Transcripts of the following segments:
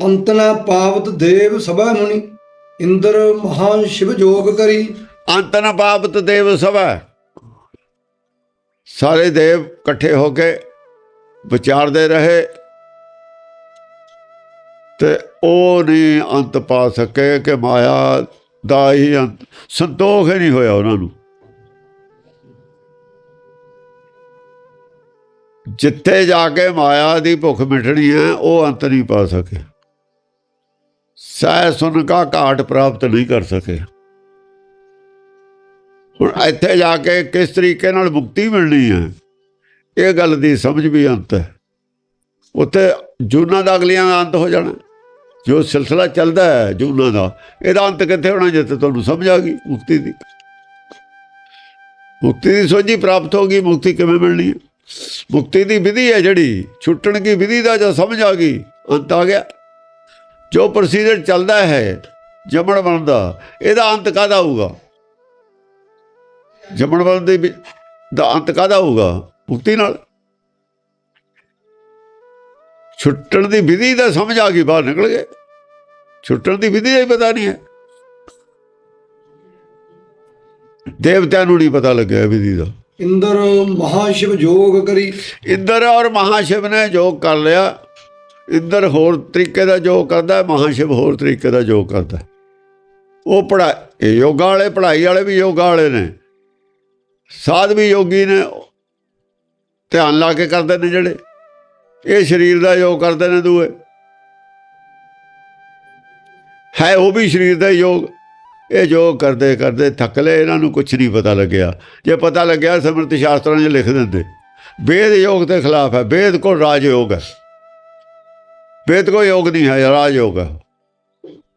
ਅੰਤ ਨ ਪਾਵਤ ਦੇਵ ਸਭਾ ਮੁਨੀ, ਇੰਦਰ ਮਹਾ ਸ਼ਿਵ ਜੋਗ ਕਰੀ। ਅੰਤ ਨ ਪਾਪਤ ਦੇਵ ਸਭਾ। ਸਾਰੇ ਦੇਵ ਇਕੱਠੇ ਹੋ ਕੇ ਵਿਚਾਰਦੇ ਰਹੇ। ਤੇ ਉਹ ਨਹੀਂ ਅੰਤ ਪਾ ਸਕੇ ਕਿ ਮਾਇਆ ਦਾ ਹੀ ਅੰਤ, ਸੰਤੋਖ ਹੀ ਨਹੀਂ ਹੋਇਆ ਉਹਨਾਂ ਨੂੰ। ਜਿੱਥੇ ਜਾ ਕੇ ਮਾਇਆ ਦੀ ਭੁੱਖ ਮਿਟਣੀ ਹੈ, ਉਹ ਅੰਤ ਨਹੀਂ ਪਾ ਸਕੇ। ਸਹਿ ਸੁਨ ਕਾ ਘਾਟ ਪ੍ਰਾਪਤ ਨਹੀਂ ਕਰ ਸਕੇ। ਹੁਣ ਇੱਥੇ ਜਾ ਕੇ ਕਿਸ ਤਰੀਕੇ ਨਾਲ ਮੁਕਤੀ ਮਿਲਣੀ ਹੈ, ਇਹ ਗੱਲ ਦੀ ਸਮਝ ਵੀ ਅੰਤ ਹੈ। ਉੱਥੇ ਜੂਨਾਂ ਦਾ ਅਗਲੀਆਂ ਦਾ ਅੰਤ ਹੋ ਜਾਣਾ। ਜੋ ਸਿਲਸਿਲਾ ਚੱਲਦਾ ਹੈ ਜੂਨਾਂ ਦਾ, ਇਹਦਾ ਅੰਤ ਕਿੱਥੇ ਹੋਣਾ ਜਿੱਥੇ ਤੁਹਾਨੂੰ ਸਮਝ ਆ ਗਈ ਮੁਕਤੀ ਦੀ। ਮੁਕਤੀ ਦੀ ਸੋਝੀ ਪ੍ਰਾਪਤ ਹੋ ਗਈ, ਮੁਕਤੀ ਕਿਵੇਂ ਮਿਲਣੀ ਹੈ? ਮੁਕਤੀ ਦੀ ਵਿਧੀ ਹੈ ਜਿਹੜੀ, ਛੁੱਟਣ ਦੀ ਵਿਧੀ ਦਾ ਜੋ ਸਮਝ ਆ ਗਈ, ਅੰਤ ਆ ਗਿਆ। ਜੋ ਪ੍ਰੋਸੀਜਰ ਚੱਲਦਾ ਹੈ ਜਮਣ ਬਣਦਾ ਇਹਦਾ ਅੰਤ ਕਾਦਾ ਹੋਊਗਾ? ਜਮਣ ਬਲ ਦੇ ਦਾ ਅੰਤ ਕਾਦਾ ਹੋਊਗਾ? ਮੁਕਤੀ ਨਾਲ? ਛੁੱਟਣ ਦੀ ਵਿਧੀ ਦਾ ਸਮਝ ਆ ਗਈ ਬਾਹਰ ਨਿਕਲ ਗਏ। ਛੁੱਟਣ ਦੀ ਵਿਧੀ ਦਾ ਹੀ ਪਤਾ ਨਹੀਂ ਹੈ। ਦੇਵਤਿਆਂ ਨੂੰ ਨਹੀਂ ਪਤਾ ਲੱਗਿਆ ਵਿਧੀ ਦਾ। ਇੰਦਰ ਮਹਾ ਸ਼ਿਵ ਜੋਗ ਕਰੀ। ਇੰਦਰ ਔਰ ਮਹਾਸ਼ਿਵ ਨੇ ਯੋਗ ਕਰ ਲਿਆ। ਇੰਦਰ ਹੋਰ ਤਰੀਕੇ ਦਾ ਯੋਗ ਕਰਦਾ ਹੈ ਮਹਾਸ਼ਿਵ ਹੋਰ ਤਰੀਕੇ ਦਾ ਯੋਗ ਕਰਦਾ। ਉਹ ਪੜਾ ਇਹ ਯੋਗਾ ਵਾਲੇ, ਪੜ੍ਹਾਈ ਵਾਲੇ ਵੀ ਯੋਗਾ ਵਾਲੇ ਨੇ। ਸਾਧ ਵੀ ਯੋਗੀ ਨੇ। ਧਿਆਨ ਲਾ ਕੇ ਕਰਦੇ ਨੇ ਜਿਹੜੇ। ਇਹ ਸਰੀਰ ਦਾ ਯੋਗ ਕਰਦੇ ਨੇ ਦੂਏ। ਹੈ ਉਹ ਵੀ ਸਰੀਰ ਦਾ ਯੋਗ। ਇਹ ਯੋਗ ਕਰਦੇ ਕਰਦੇ ਥੱਕ ਲਏ, ਇਹਨਾਂ ਨੂੰ ਕੁਝ ਨਹੀਂ ਪਤਾ ਲੱਗਿਆ। ਜੇ ਪਤਾ ਲੱਗਿਆ, ਸਮਰਥ ਸ਼ਾਸਤਰਾਂ 'ਚ ਲਿਖ ਦਿੰਦੇ। ਵੇਦ ਯੋਗ ਦੇ ਖਿਲਾਫ ਹੈ। ਵੇਦ ਕੋਲ ਰਾਜ ਯੋਗ ਹੈ। ਵੇਦ ਕੋਈ ਯੋਗ ਨਹੀਂ ਹੈ ਰਾਜ ਯੋਗ ਹੈ।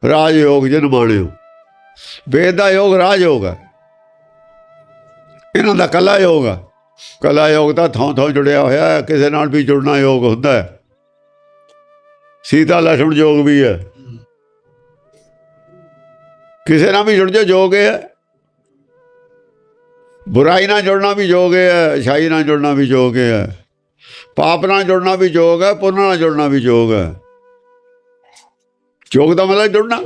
ਰਾਜ ਯੋਗ ਜਿਹਨੂੰ ਮਾਣਿਓ। ਵੇਦ ਦਾ ਯੋਗ ਰਾਜ ਯੋਗ ਹੈ। ਇਹਨਾਂ ਦਾ ਕਲਾ ਯੋਗ ਹੈ। ਕਲਾ ਯੋਗ ਤਾਂ ਥਾਂ ਥੋਂ ਜੁੜਿਆ ਹੋਇਆ ਹੈ, ਕਿਸੇ ਨਾਲ ਵੀ ਜੁੜਨਾ ਯੋਗ ਹੁੰਦਾ ਹੈ। ਸੀਤਾ ਲਛਣ ਯੋਗ ਵੀ ਹੈ। ਕਿਸੇ ਨਾਲ ਵੀ ਜੁੜ ਜਾ ਯੋਗ ਹੈ। ਬੁਰਾਈ ਨਾਲ ਜੁੜਨਾ ਵੀ ਯੋਗ ਹੈ ਅਛਾਈ ਨਾਲ ਜੁੜਨਾ ਵੀ ਯੋਗ ਹੈ। ਪਾਪ ਨਾਲ ਜੁੜਨਾ ਵੀ ਯੋਗ ਹੈ, ਪੁੰਨ ਨਾਲ ਜੁੜਨਾ ਵੀ ਯੋਗ ਹੈ। ਯੋਗ ਦਾ ਮਤਲਬ ਜੁੜਨਾ।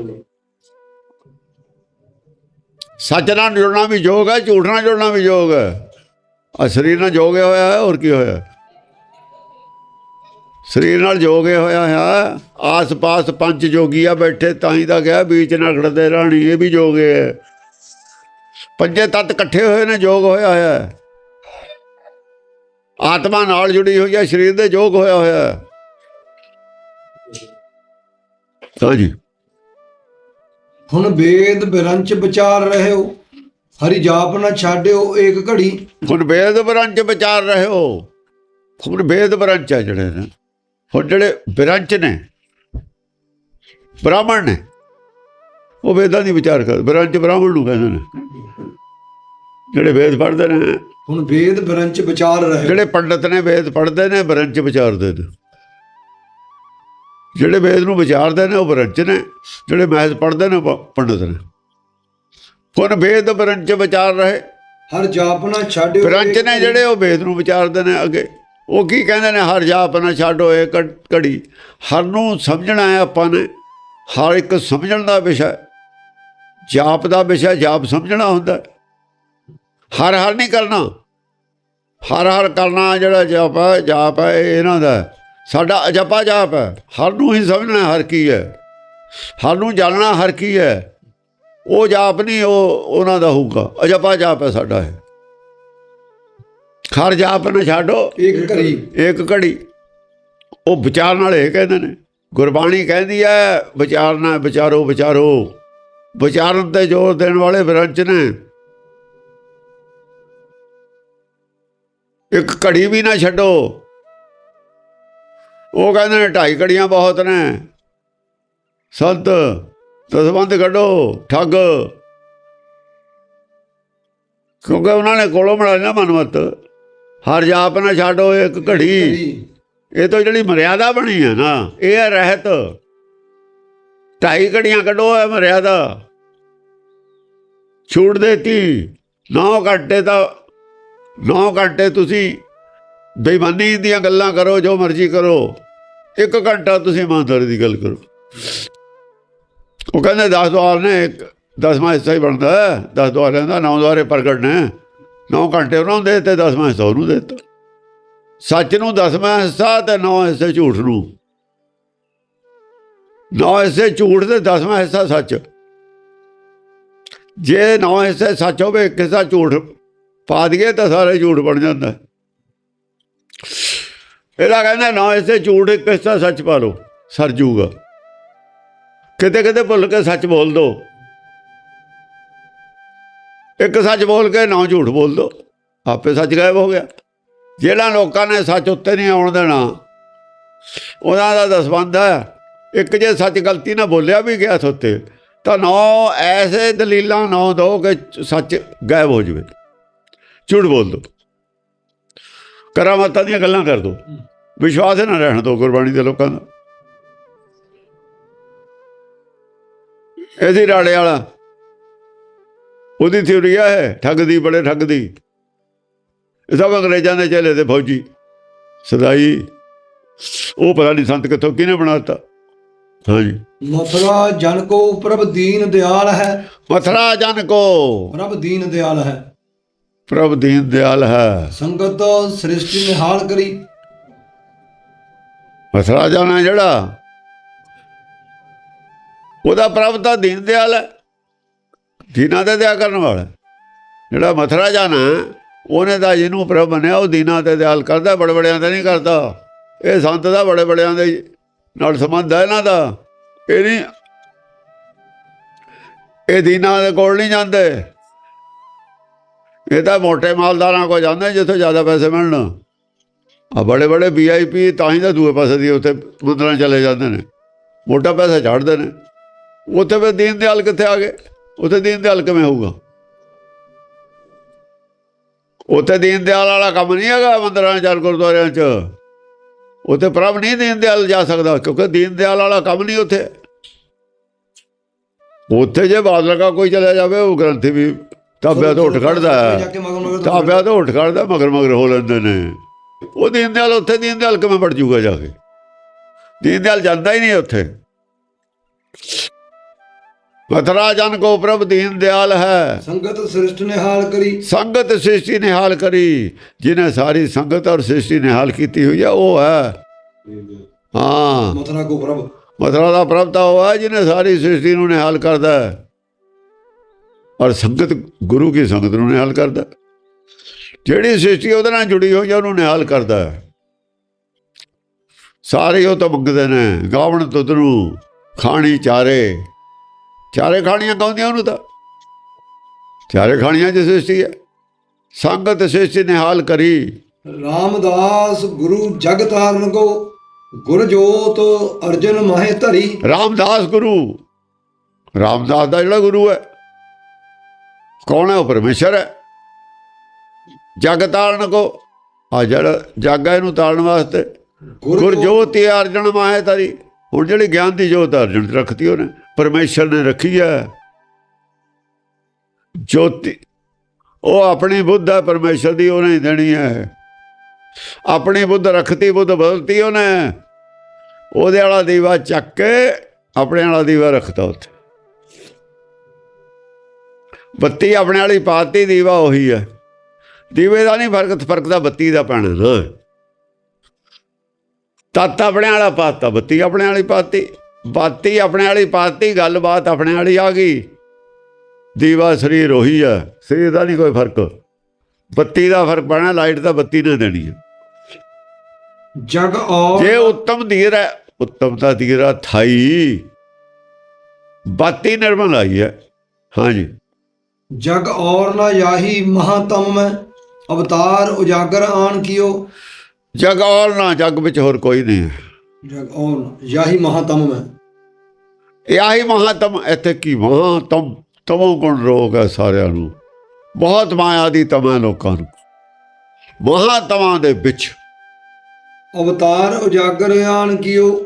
ਸੱਚ ਨਾਲ ਜੁੜਨਾ ਵੀ ਯੋਗ ਹੈ, ਝੂਠ ਨਾਲ ਜੁੜਨਾ ਵੀ ਯੋਗ ਹੈ। ਆ ਸਰੀਰ ਨਾਲ ਜੋਗਿਆ ਹੋਇਆ ਹੈ, ਹੋਰ ਕੀ ਹੋਇਆ? ਸਰੀਰ ਨਾਲ ਜੋਗਿਆ ਹੋਇਆ ਹੈ, ਆਸ-ਪਾਸ ਪੰਜ ਜੋਗੀਆ ਬੈਠੇ ਤਾਂ ਹੀ ਤਾਂ ਗਿਆ ਵਿੱਚ ਨਖੜਦੇ ਰਾਣੀ, ਇਹ ਵੀ ਜੋਗੇ ਹੈ। ਪੰਜੇ ਤੱਤ ਇਕੱਠੇ ਹੋਏ ਨੇ, ਜੋਗ ਹੋਇਆ ਹੋਇਆ ਹੈ। ਆਤਮਾ ਨਾਲ ਜੁੜੀ ਹੋਈ ਹੈ, ਸਰੀਰ ਦੇ ਜੋਗ ਹੋਇਆ ਹੋਇਆ ਹੈ। ਹਾਂਜੀ ਹੁਣ ਵੇਦ ਬਿਰੰਚ ਵਿਚਾਰ ਰਹਿਓ ਹਰੀ ਜਾਪ ਨਾ ਛਾੜਿਓ ਏਕ ਘੜੀ। ਹੁਣ ਵੇਦ ਬਰੰਚ ਵਿਚਾਰ ਰਹੇ ਹੋ ਹੁਣ ਵੇਦ ਬਰੰਚ ਆ ਜਿਹੜੇ ਨੇ ਹੁਣ ਜਿਹੜੇ ਬਰੰਚ ਨੇ ਬ੍ਰਾਹਮਣ ਨੇ ਉਹ ਵੇਦਾਂ ਦੀ ਵਿਚਾਰ ਕਰ ਬਰੰਚ ਬ੍ਰਾਹਮਣ ਨੂੰ ਕਹਿੰਦੇ ਨੇ। ਜਿਹੜੇ ਵੇਦ ਪੜ੍ਹਦੇ ਨੇ ਹੁਣ ਵੇਦ ਬਿਰੰਚ ਵਿਚਾਰ ਰਹਿਓ। ਜਿਹੜੇ ਪੰਡਤ ਨੇ ਵੇਦ ਪੜ੍ਹਦੇ ਨੇ ਬਰੰਚ ਵਿਚਾਰਦੇ ਨੇ ਜਿਹੜੇ ਵੇਦ ਨੂੰ ਵਿਚਾਰਦੇ ਨੇ ਉਹ ਬਰੰਚ ਨੇ ਜਿਹੜੇ ਮਹਿਜ਼ ਪੜ੍ਹਦੇ ਨੇ ਪੰਡਤ ਨੇ ਹੁਣ ਵੇਦ ਬਰੰਚ ਵਿਚਾਰ ਰਹੇ ਹਰ ਜਾਪ ਨਾ ਛਾੜਿਓ ਬ੍ਰੰਚ ਏਕ ਨੇ। ਜਿਹੜੇ ਉਹ ਵੇਦ ਨੂੰ ਵਿਚਾਰਦੇ ਨੇ ਅੱਗੇ ਉਹ ਕੀ ਕਹਿੰਦੇ ਨੇ ਹਰ ਜਾਪ ਨਾ ਛੱਡੋ ਇਹ ਘੜੀ ਹਰ ਨੂੰ ਸਮਝਣਾ ਹੈ ਆਪਾਂ ਨੇ ਹਰ ਇੱਕ ਸਮਝਣ ਦਾ ਵਿਸ਼ਾ। ਜਾਪ ਦਾ ਵਿਸ਼ਾ ਜਾਪ ਸਮਝਣਾ ਹੁੰਦਾ। ਹਰ ਹਰ ਨਹੀਂ ਕਰਨਾ ਹਰ ਹਰ ਕਰਨਾ ਜਿਹੜਾ ਜਾਪ ਹੈ ਜਾਪ ਹੈ ਇਹ ਇਹਨਾਂ ਦਾ। ਸਾਡਾ ਅਜਪਾ ਜਾਪ ਹੈ। ਹਰ ਨੂੰ ਹੀ ਸਮਝਣਾ ਹਰ ਕੀ ਹੈ। ਹਰ ਨੂੰ ਜਾਣਨਾ ਹਰ ਕੀ ਹੈ। ਉਹ ਜਾਪ ਨਹੀਂ ਉਹ ਉਹਨਾਂ ਦਾ ਹੋਊਗਾ। ਅਜਪਾ ਜਾਪ ਹੈ ਸਾਡਾ ਹੈ ਹਰ ਜਾਪ ਨਾ ਛੱਡੋ। ਏਕ ਘੜੀ। ਇੱਕ ਘੜੀ। ਉਹ ਵਿਚਾਰਨ ਵਾਲੇ ਇਹ ਕਹਿੰਦੇ ਨੇ। ਗੁਰਬਾਣੀ ਕਹਿੰਦੀ ਹੈ ਵਿਚਾਰਨਾ ਵਿਚਾਰੋ ਵਿਚਾਰੋ। ਵਿਚਾਰਨ ਤੇ ਜ਼ੋਰ ਦੇਣ ਵਾਲੇ ਵਿਰੰਚ ਨੇ। ਇੱਕ ਘੜੀ ਵੀ ਨਾ ਛੱਡੋ। ਉਹ ਕਹਿੰਦੇ ਨੇ ਢਾਈ ਘੜੀਆਂ ਬਹੁਤ ਨੇ। ਸੰਤ ਦਸਵੰਦ ਕੱਢੋ ਠੱਗ। ਕਿਉਂਕਿ ਉਹਨਾਂ ਨੇ ਕੋਲੋਂ ਬਣਾ ਲਿਆ ਮਨਮਤ। ਹਰ ਜਾਪ ਨਾ ਛੱਡੋ ਇੱਕ ਘੜੀ। ਇਹ ਤਾਂ ਜਿਹੜੀ ਮਰਿਆਦਾ ਬਣੀ ਹੈ ਨਾ ਇਹ ਹੈ ਰਹਿਤ। ਢਾਈ ਘੜੀਆਂ ਕੱਢੋ ਹੈ ਮਰਿਆਦਾ। ਛੂਟ ਦੇਤੀ। 9 ਘੰਟੇ ਤਾਂ 9 ਘੰਟੇ ਤੁਸੀਂ ਬੇਈਮਾਨੀ ਦੀਆਂ ਗੱਲਾਂ ਕਰੋ, ਜੋ ਮਰਜ਼ੀ ਕਰੋ। ਇੱਕ ਘੰਟਾ ਤੁਸੀਂ ਇਮਾਨਦਾਰੀ ਦੀ ਗੱਲ ਕਰੋ। ਉਹ ਕਹਿੰਦੇ 10 ਦੁਆਰ ਨੇ, ਇੱਕ ਦਸਵਾਂ ਹਿੱਸਾ ਹੀ ਬਣਦਾ 10 ਦੁਆਰਿਆਂ ਦਾ ਨੌ ਦੁਆਰੇ ਪ੍ਰਗਟ ਨੇ। 9 ਘੰਟੇ ਉਹਨਾਂ ਨੂੰ ਦੇ ਤੇ ਦਸਵਾਂ ਹਿੱਸਾ ਉਹਨੂੰ ਦੇਤਾ। ਸੱਚ ਨੂੰ ਦਸਵਾਂ ਹਿੱਸਾ ਤੇ ਨੌ ਹਿੱਸੇ ਝੂਠ ਨੂੰ। ਨੌ ਹਿੱਸੇ ਝੂਠ ਤੇ ਦਸਵਾਂ ਹਿੱਸਾ ਸੱਚ। ਜੇ ਨੌ ਹਿੱਸੇ ਸੱਚ ਹੋਵੇ, ਇੱਕ ਹਿੱਸਾ ਝੂਠ ਪਾ ਦਈਏ ਤਾਂ ਸਾਰੇ ਝੂਠ ਬਣ ਜਾਂਦਾ ਇਹਦਾ ਕਹਿੰਦਾ ਨੌ ਹਿੱਸੇ ਝੂਠ ਇੱਕ ਹਿੱਸਾ ਸੱਚ ਪਾ ਲਓ, ਸਰ ਜੂਗਾ। ਕਿਤੇ ਕਿਤੇ ਭੁੱਲ ਕੇ ਸੱਚ ਬੋਲ ਦੋ। ਇੱਕ ਸੱਚ ਬੋਲ ਕੇ ਨੌ ਝੂਠ ਬੋਲ ਦੋ। ਆਪੇ ਸੱਚ ਗਾਇਬ ਹੋ ਗਿਆ। ਜਿਹੜਾ ਲੋਕਾਂ ਨੇ ਸੱਚ ਉੱਤੇ ਨਹੀਂ ਆਉਣ ਦੇਣਾ, ਉਹਨਾਂ ਦਾ ਦਸਵੰਧ ਹੈ। ਇੱਕ ਜੇ ਸੱਚ ਗਲਤੀ ਨਾਲ ਬੋਲਿਆ ਵੀ ਗਿਆ ਉੱਤੇ, ਤਾਂ ਨੌ ਐਸੇ ਦਲੀਲਾਂ ਨੌ ਦੋ ਕਿ ਸੱਚ ਗਾਇਬ ਹੋ ਜਵੇ। ਝੂਠ ਬੋਲ ਦੋ। ਕਰਾਮਾਤਾਂ ਦੀਆਂ ਗੱਲਾਂ ਕਰ ਦੋ। ਵਿਸ਼ਵਾਸ ਹੀ ਨਾ ਰਹਿਣ ਦੋ ਗੁਰਬਾਣੀ ਦੇ ਲੋਕਾਂ ਦਾ। ਇਹਦੀ ਰਾੜੇ ਵਾਲਾ ਉਹਦੀ ਥਿਉਰੀ ਹੈ ਠੱਗਦੀ ਬੜੇ ਠੱਗਦੀ। ਇਹ ਸਭ ਅੰਗਰੇਜ਼ਾਂ ਦੇ ਚੇਲੇ ਤੇ ਫੌਜੀ। ਸਦਾਈ ਉਹ ਪਤਾ ਨਹੀਂ ਸੰਤ ਕਿੱਥੋਂ ਕਿਹਨੇ ਬਣਾਤਾ ਹਾਂਜੀ। ਮਥੁਰਾ ਜਨ ਕੋ ਪ੍ਰਭ ਦੀਨ ਦਿਆਲ ਹੈ। ਮਥਰਾ ਜਨ ਕੋ। ਪ੍ਰਭ ਦੀਨ ਦਿਆਲ ਹੈ। ਪ੍ਰਭ ਦੀਨ ਦਿਆਲ ਹੈ। ਸੰਗਤ ਸ੍ਰਿਸ਼ਟੀ ਨਿਹਾਲ ਕਰੀ। ਮਥਰਾ ਜਾਣਾ ਜਿਹੜਾ ਉਹਦਾ ਪ੍ਰਭ ਤਾਂ ਦੀਨ ਦਿਆਲ ਹੈ ਦੀਨਾਂ ਤੇ ਦਿਆ ਕਰਨ ਵਾਲਾ। ਜਿਹੜਾ ਮਥਰਾ ਜਾਣਾ ਉਹਨੇ ਤਾਂ ਜਿਹਨੂੰ ਪ੍ਰਭ ਬਣਿਆ ਉਹ ਦੀਨਾਂ ਤੇ ਦਿਆਲ ਕਰਦਾ ਬੜੇ ਬੜਿਆਂ ਤੇ ਨਹੀਂ ਕਰਦਾ। ਇਹ ਸੰਤ ਦਾ ਬੜੇ ਬੜਿਆਂ ਦੇ ਨਾਲ ਸੰਬੰਧ ਹੈ ਇਹਨਾਂ ਦਾ। ਇਹ ਨਹੀਂ ਇਹ ਦੀਨਾਂ ਦੇ ਕੋਲ ਨਹੀਂ ਜਾਂਦੇ। ਇਹ ਤਾਂ ਮੋਟੇ ਮਾਲਦਾਰਾਂ ਕੋਲ ਜਾਂਦੇ ਜਿੱਥੇ ਜ਼ਿਆਦਾ ਪੈਸੇ ਮਿਲਣ। ਆ ਬੜੇ ਬੜੇ ਵੀਆਈਪੀ ਤਾਂ ਹੀ ਤਾਂ ਦੂਏ ਪਾਸੇ ਦੀ ਉੱਥੇ ਮੰਦਰਾਂ ਚਲੇ ਜਾਂਦੇ ਨੇ। ਮੋਟਾ ਪੈਸਾ ਛੱਡਦੇ ਨੇ। ਉੱਥੇ ਫਿਰ ਦੀਨ ਦਿਆਲ ਕਿੱਥੇ ਆ ਗਏ? ਉੱਥੇ ਦੀਨ ਦਿਆਲ ਕਿਵੇਂ ਹੋਊਗਾ? ਉੱਥੇ ਦੀਨ ਦਿਆਲ ਵਾਲਾ ਕੰਮ ਨਹੀਂ ਹੈਗਾ ਮੰਦਰਾਂ ਚ ਗੁਰਦੁਆਰਿਆਂ 'ਚ। ਉੱਥੇ ਪ੍ਰਭ ਨਹੀਂ ਦੀਨ ਦਿਆਲ ਜਾ ਸਕਦਾ, ਕਿਉਂਕਿ ਦੀਨ ਦਿਆਲ ਵਾਲਾ ਕੰਮ ਨਹੀਂ ਉੱਥੇ। ਉੱਥੇ ਜੇ ਬਾਦਲ ਕਾ ਕੋਈ ਚਲਾ ਜਾਵੇ, ਉਹ ਗ੍ਰੰਥੀ ਵੀ ਤਾਬਿਆਂ ਤੋਂ ਉੱਠ ਖੜਦਾ ਜਾ ਹੈ ਕੇ ਮਗਰ ਮਗਰ ਤਾਬਿਆਂ ਤੋਂ ਉੱਠ ਖੜਦਾ ਮਗਰ ਮਗਰ ਹੋ ਲੈਂਦੇ ਨੇ। ਉਹ ਦੀਨ ਦਿਆਲ ਉੱਥੇ ਦੀਨ ਦਿਆਲ ਕਿਵੇਂ ਵੜ ਜੂਗਾ ਜਾ ਕੇ? ਦੀਨ ਦਿਆਲ ਜਾਂਦਾ ਹੀ ਨਹੀਂ ਉੱਥੇ। ਮਥਰਾ ਜਨ ਕੋ ਪ੍ਰਭ ਦੀਨ ਦਿਆਲ ਹੈ। ਸੰਗਤ ਸ੍ਰਿਸ਼ਟ ਨਿਹਾਲ ਕਰੀ। ਸੰਗਤ ਸ੍ਰਿਸ਼ਟੀ ਨਿਹਾਲ ਕਰੀ। ਜਿਹਨੇ ਸਾਰੀ ਸੰਗਤ ਔਰ ਸ੍ਰਿਸ਼ਟੀ ਨਿਹਾਲ ਕੀਤੀ ਹੋਈ ਹੈ ਉਹ ਹੈ। ਹਾਂ। ਮਥੁਰਾ ਕੋ ਪ੍ਰਭ। ਮਥਰਾ ਦਾ ਪ੍ਰਭ ਤਾਂ ਉਹ ਹੈ ਜਿਹਨੇ ਸਾਰੀ ਸ੍ਰਿਸ਼ਟੀ ਨੂੰ ਨਿਹਾਲ ਕਰਦਾ ਹੈ। ਔਰ ਸੰਗਤ ਗੁਰੂ ਕੀ ਸੰਗਤ ਨੂੰ ਨਿਹਾਲ ਕਰਦਾ। ਜਿਹੜੀ ਸ੍ਰਿਸ਼ਟੀ ਉਹਦੇ ਨਾਲ ਜੁੜੀ ਹੋਈ ਹੈ ਉਹਨੂੰ ਨਿਹਾਲ ਕਰਦਾ ਸਾਰੇ ਉਹ ਤਾਂ ਮੰਗਦੇ ਨੇ ਗਾਵਣ ਤੁਧ ਨੂੰ ਖਾਣੀ ਚਾਰੇ। ਚਾਰੇ ਖਾਣੀਆਂ ਗਾਉਂਦੀਆਂ ਉਹਨੂੰ ਤਾਂ? ਚਾਰੇ ਖਾਣੀਆਂ ਦੀ ਸ੍ਰਿਸ਼ਟੀ ਹੈ। ਸੰਗਤ ਸ੍ਰਿਸ਼ਟੀ ਨਿਹਾਲ ਕਰੀ। ਰਾਮਦਾਸ ਗੁਰੂ ਜਗ ਤਾਰਨ ਕੋ ਗੁਰ ਜੋਤ ਅਰਜਨ ਮਾਹੇ ਧਰੀ। ਰਾਮਦਾਸ ਗੁਰੂ। ਰਾਮਦਾਸ ਦਾ ਜਿਹੜਾ ਗੁਰੂ ਹੈ ਕੌਣ ਹੈ ਉਹ ਪਰਮੇਸ਼ਰ ਹੈ? ਜਗ ਤਾਰਨ ਕੋ। ਆ ਜਿਹੜਾ ਜਗ ਹੈ ਇਹਨੂੰ ਤਾਰਨ ਵਾਸਤੇ। ਗੁਰ ਜੋਤੀ ਅਰਜਨ ਮਾਹੇ ਤਰੀ। ਹੁਣ ਜਿਹੜੀ ਗਿਆਨ ਦੀ ਜੋਤ ਅਰਜਨ 'ਚ ਰੱਖਤੀ ਉਹਨੇ ਪਰਮੇਸ਼ਰ ਨੇ ਰੱਖੀ ਹੈ। ਜੋਤੀ ਉਹ ਆਪਣੀ ਬੁੱਧ ਹੈ ਪਰਮੇਸ਼ਰ ਦੀ ਉਹਨੇ ਹੀ ਦੇਣੀ ਹੈ। ਆਪਣੀ ਬੁੱਧ ਰੱਖਤੀ ਬੁੱਧ ਬਦਲਤੀ ਉਹਨੇ। ਉਹਦੇ ਵਾਲਾ ਦੀਵਾ ਚੱਕ ਕੇ ਆਪਣੇ ਵਾਲਾ ਦੀਵਾ ਰੱਖਤਾ ਉੱਥੇ। ਬੱਤੀ ਆਪਣੇ ਵਾਲੀ ਪਾਤੀ ਦੀਵਾ ਉਹੀ ਹੈ ਦੀਵੇ ਦਾ ਨਹੀਂ ਫ਼ਰਕ ਫ਼ਰਕ ਦਾ ਬੱਤੀ ਦਾ ਪੈਣਾ ਨਾ। ਤੱਤ ਆਪਣੇ ਵਾਲਾ ਪਾਤਾ ਬੱਤੀ ਆਪਣੇ ਵਾਲੀ ਪਾਤੀ ਬਾਤੀ ਆਪਣੇ ਵਾਲੀ ਪਾਤੀ ਗੱਲਬਾਤ ਆਪਣੇ ਵਾਲੀ ਆ ਗਈ। ਦੀਵਾ ਸਰੀਰ ਉਹੀ ਹੈ ਸਰੀਰ ਦਾ ਨਹੀਂ ਕੋਈ ਫ਼ਰਕ। ਬੱਤੀ ਦਾ ਫ਼ਰਕ ਪੈਣਾ ਲਾਈਟ ਤਾਂ ਬੱਤੀ ਨੇ ਦੇਣੀ ਹੈ ਜਗ ਔਰ ਜੇ ਉੱਤਮ ਧੀਰ ਹੈ ਉੱਤਮ ਤਾਂ ਧੀਰਾ ਥਾਈ। ਬਾਤੀ ਨਿਰਮਲ ਆਈ ਹੈ। ਹਾਂਜੀ। ਜਗ ਔਰ ਨਾ ਯਾਹੀ ਮਹਾਤਮ ਮੈਂ। ਅਵਤਾਰ ਉਜਾਗਰ ਆਣ ਕੀਓ। ਜਗ ਔਰ ਨਾ ਜਗ ਵਿੱਚ ਹੋਰ ਕੋਈ ਨਹੀਂ ਹੈ। ਜਗ ਔਰ ਨਾ, ਯਾਹੀ ਮਹਾਤਮ ਮੈਂ। ਆਹੀ ਮਹਾਤਮ ਇੱਥੇ ਕੀ ਮਹਾਤਮ ਤਮੋ? ਗੁਣ ਰੋਗ ਹੈ ਸਾਰਿਆਂ ਨੂੰ? ਬਹੁਤ ਮਾਇਆ ਦੀ ਤਮਾ ਲੋਕਾਂ ਨੂੰ। ਮਹਾਤਮਾਂ ਦੇ ਵਿੱਚ। ਅਵਤਾਰ ਉਜਾਗਰ ਆਣ ਕੀਓ।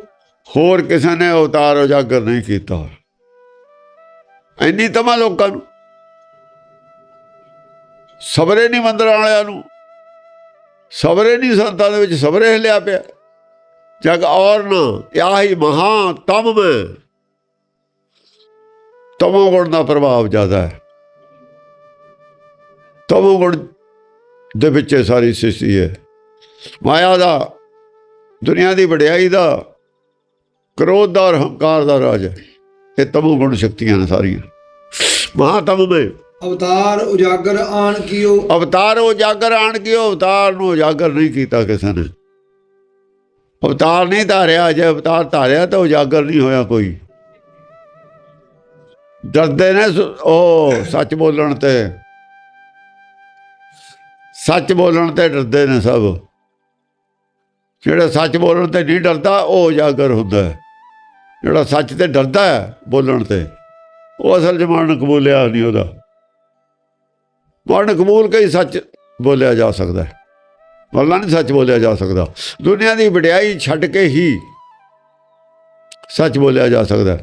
ਹੋਰ ਕਿਸੇ ਨੇ ਅਵਤਾਰ ਉਜਾਗਰ ਨਹੀਂ ਕੀਤਾ। ਇੰਨੀ ਤਮਾ ਲੋਕਾਂ ਨੂੰ। ਸਬਰੇ ਨਹੀਂ ਮੰਦਰਾਂ ਵਾਲਿਆਂ ਨੂੰ। ਸਬਰੇ ਨਹੀਂ ਸੰਤਾਂ ਦੇ ਵਿੱਚ ਸਬਰੇ ਹਿਲਿਆ ਪਿਆ। ਜਗ ਔਰ ਨਾ, ਆਹੀ ਮਹਾ ਤਮ ਮੈਂ। ਤਮੋ ਗੁਣ ਦਾ ਪ੍ਰਭਾਵ ਜ਼ਿਆਦਾ ਹੈ। ਤਮੋ ਗੁਣ ਦੇ ਵਿੱਚ ਇਹ ਸਾਰੀ ਸ੍ਰਿਸ਼ਟੀ ਹੈ। ਮਾਇਆ ਦਾ, ਦੁਨੀਆ ਦੀ ਵਡਿਆਈ ਦਾ, ਕ੍ਰੋਧ ਦਾ ਔਰ ਹੰਕਾਰ ਦਾ ਰਾਜ ਹੈ। ਇਹ ਤਮੋ ਗੁਣ ਸ਼ਕਤੀਆਂ ਨੇ ਸਾਰੀਆਂ। ਮਹਾਤਮ ਮੈਂ। ਅਵਤਾਰ ਉਜਾਗਰ ਆਣ ਕੀਓ। ਅਵਤਾਰ ਉਜਾਗਰ ਆਣ ਕੇ ਉਹ ਅਵਤਾਰ ਨੂੰ ਉਜਾਗਰ ਨਹੀਂ ਕੀਤਾ ਕਿਸੇ ਨੇ। ਅਵਤਾਰ ਨਹੀਂ ਧਾਰਿਆ, ਜੇ ਅਵਤਾਰ ਧਾਰਿਆ ਤਾਂ ਉਜਾਗਰ ਨਹੀਂ ਹੋਇਆ ਕੋਈ। ਡਰਦੇ ਨੇ ਉਹ ਸੱਚ ਬੋਲਣ ਤੇ। ਸੱਚ ਬੋਲਣ ਤੇ ਡਰਦੇ ਨੇ ਸਭ। ਜਿਹੜਾ ਸੱਚ ਬੋਲਣ ਤੇ ਨਹੀਂ ਡਰਦਾ, ਉਹ ਉਜਾਗਰ ਹੁੰਦਾ ਜਿਹੜਾ ਸੱਚ ਤੇ ਡਰਦਾ ਹੈ ਬੋਲਣ ਤੇ, ਉਹ ਅਸਲ ਚ ਕਬੂਲਿਆ ਨਹੀਂ ਉਹਦਾ। ਮਨ ਕਬੂਲ ਕੇ ਹੀ ਸੱਚ ਬੋਲਿਆ ਜਾ ਸਕਦਾ ਹੈ। ਵਰਨਾ ਨਹੀਂ ਸੱਚ ਬੋਲਿਆ ਜਾ ਸਕਦਾ। ਦੁਨੀਆ ਦੀ ਵਡਿਆਈ ਛੱਡ ਕੇ ਹੀ ਸੱਚ ਬੋਲਿਆ ਜਾ ਸਕਦਾ।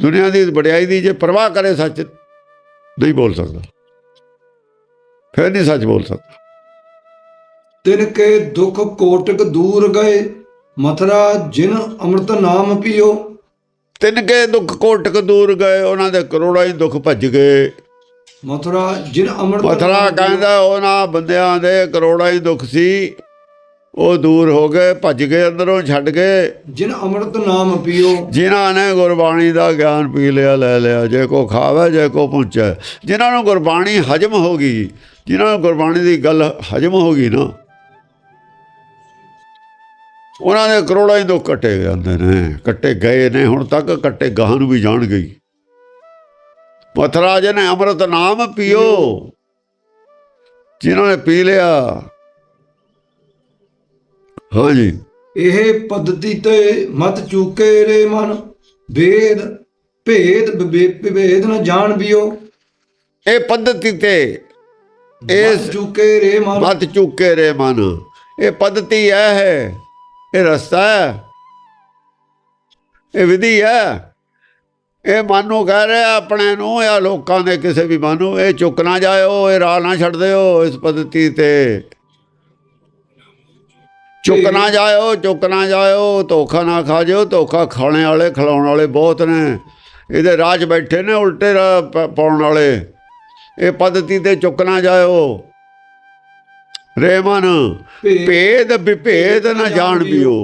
ਦੁਨੀਆ ਦੀ ਵਡਿਆਈ ਦੀ ਜੇ ਪਰਵਾਹ ਕਰੇ ਸੱਚ ਨਹੀਂ ਬੋਲ ਸਕਦਾ। ਫਿਰ ਨਹੀਂ ਸੱਚ ਬੋਲ ਸਕਦਾ। ਤਿਨ ਕੇ ਦੁਖ ਕੋਟਕ ਦੂਰ ਗਏ ਮਥਰਾ ਜਿਨ ਅੰਮ੍ਰਿਤ ਨਾਮ ਪੀਓ। ਤਿੰਨ ਕੇ ਦੁੱਖ ਕੋਟਕ ਦੂਰ ਗਏ ਉਹਨਾਂ ਦੇ ਕਰੋੜਾਂ ਹੀ ਦੁੱਖ ਭੱਜ ਗਏ। ਮਥੁਰਾ ਜਿਨ ਅੰਮ੍ਰਿਤ ਮਥਰਾ। ਕਹਿੰਦਾ ਉਹਨਾਂ ਬੰਦਿਆਂ ਦੇ ਕਰੋੜਾਂ ਹੀ ਦੁੱਖ ਸੀ। ਉਹ ਦੂਰ ਹੋ ਗਏ ਭੱਜ ਗਏ ਅੰਦਰੋਂ ਛੱਡ ਗਏ। ਜਿਨ ਅੰਮ੍ਰਿਤ ਨਾਮ ਪੀਓ। ਜਿਨ੍ਹਾਂ ਨੇ ਗੁਰਬਾਣੀ ਦਾ ਗਿਆਨ ਪੀ ਲਿਆ ਲੈ ਲਿਆ। ਜੇ ਕੋ ਖਾਵੇ ਜੇ ਕੋ ਪੁੱਛੇ ਜਿਨ੍ਹਾਂ ਨੂੰ ਗੁਰਬਾਣੀ ਹਜਮ ਹੋ ਗਈ ਜਿਨ੍ਹਾਂ ਨੂੰ ਗੁਰਬਾਣੀ ਦੀ ਗੱਲ ਹਜਮ ਹੋ ਗਈ ਨਾ ਉਹਨਾਂ ਦੇ ਕਰੋੜਾਂ ਹੀ ਦੁੱਖ ਕੱਟੇ ਜਾਂਦੇ ਨੇ। ਕੱਟੇ ਗਏ ਨੇ ਹੁਣ ਤੱਕ ਕੱਟੇ ਗਾਹਾਂ ਨੂੰ ਵੀ ਜਾਣ ਗਈ। ਮਥਰਾਜ ਨੇ ਅੰਮ੍ਰਿਤ ਨਾਮ ਪੀਓ। ਜਿਨ੍ਹਾਂ ਨੇ ਪੀ ਲਿਆ। ਹਾਂਜੀ। ਇਹ ਪद्धਤੀ ਤੇ ਮਤ ਚੂਕੇ ਰੇ ਮਨ। ਵੇਦ ਭੇਦ ਵਿਵੇਦ ਨਾ ਜਾਣ ਬਿਓ। ਇਹ ਪੱਧਤੀ ਤੇ। ਇਸ ਚੁਕੇ ਰੇ ਮਨ। ਮਤ ਚੁਕੇ ਰੇ ਮਨ। ਇਹ ਪੱਧਤੀ ਹੈ ਇਹ ਰਸਤਾ ਹੈ। ਇਹ ਵਿਧੀ ਹੈ। ਇਹ ਮਨ ਨੂੰ ਕਹਿ ਰਿਹਾ ਆਪਣੇ ਨੂੰ ਇਹ ਲੋਕਾਂ ਦੇ ਕਿਸੇ ਵੀ ਮਨ ਨੂੰ ਇਹ ਚੁੱਕ ਨਾ ਜਾਇਓ ਇਹ ਰਾਹ ਨਾ ਛੱਡ ਦਿਓ ਇਸ ਪਦਤੀ ਤੇ। ਚੁੱਕ ਨਾ ਜਾਇਓ ਚੁੱਕ ਨਾ ਜਾਇਓ ਧੋਖਾ ਨਾ ਖਾ ਜਿਓ ਧੋਖਾ ਖਾਣੇ ਵਾਲੇ ਖਿਲਾਉਣ ਵਾਲੇ ਬਹੁਤ ਨੇ। ਇਹਦੇ ਰਾਜ ਬੈਠੇ ਨੇ ਉਲਟੇ ਪਾਉਣ ਵਾਲੇ। ਇਹ ਪਦਤੀ ਤੇ ਚੁੱਕ ਨਾ ਜਾਇਓ। ਰੇਮਨ ਭੇਦ ਵਿਭੇਦ ਨਾ ਜਾਣ ਬੀਓ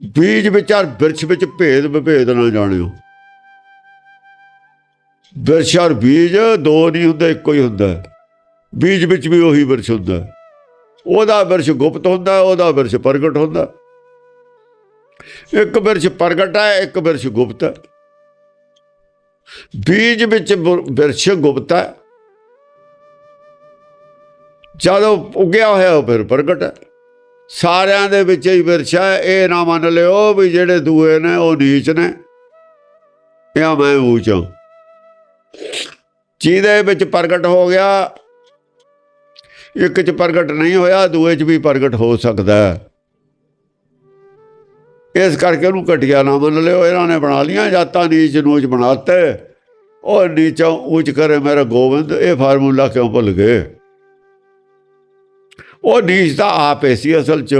ਬੀਜ ਵਿਚਾਰ ਬਿਰਛ ਵਿੱਚ ਭੇਦ ਵਿਭੇਦ ਨਾ ਜਾਣਿਓ। ਬਿਰਛ ਔਰ ਬੀਜ ਦੋ ਨਹੀਂ ਹੁੰਦੇ, ਇੱਕੋ ਹੀ ਹੁੰਦਾ। ਬੀਜ ਵਿੱਚ ਵੀ ਉਹੀ ਬਿਰਛ ਹੁੰਦਾ। ਉਹਦਾ ਬਿਰਛ ਗੁਪਤ ਹੁੰਦਾ, ਉਹਦਾ ਬਿਰਛ ਪ੍ਰਗਟ ਹੁੰਦਾ। ਇੱਕ ਬਿਰਛ ਪ੍ਰਗਟ ਹੈ, ਇੱਕ ਬਿਰਛ ਗੁਪਤ ਹੈ। ਬੀਜ ਵਿੱਚ ਬੁ- ਬਿਰਛ ਗੁਪਤ ਹੈ। ਜਦੋਂ ਉੱਗਿਆ ਹੋਇਆ ਉਹ ਫਿਰ ਪ੍ਰਗਟ ਹੈ। ਸਾਰਿਆਂ ਦੇ ਵਿੱਚ ਹੀ ਵਿਰਛਾ ਹੈ। ਇਹ ਨਾ ਮੰਨ ਲਿਓ ਵੀ ਜਿਹੜੇ ਦੂਏ ਨੇ, ਉਹ ਨੀਚ ਨੇ। ਜਾਂ ਮੈਂ ਉੱਚ ਹਾਂ। ਜਿਹਦੇ ਵਿੱਚ ਪ੍ਰਗਟ ਹੋ ਗਿਆ, ਇੱਕ ਚ ਪ੍ਰਗਟ ਨਹੀਂ ਹੋਇਆ, ਦੂਏ ਚ ਵੀ ਪ੍ਰਗਟ ਹੋ ਸਕਦਾ। ਇਸ ਕਰਕੇ ਉਹਨੂੰ ਘਟਿਆ ਨਾ ਮੰਨ ਲਿਓ। ਇਹਨਾਂ ਨੇ ਬਣਾ ਲੀਆਂ ਜਾਤਾਂ, ਨੀਚ ਨੂਚ ਬਣਾਤੇ ਉਹ ਨੀਚੋਂ ਉੱਚ ਕਰੇ ਮੇਰਾ ਗੋਬਿੰਦ, ਇਹ ਫਾਰਮੂਲਾ ਕਿਉਂ ਭੁੱਲ ਗਏ? ਉਹ ਨੀਚ ਤਾਂ ਆਪੇ ਸੀ ਅਸਲ 'ਚ।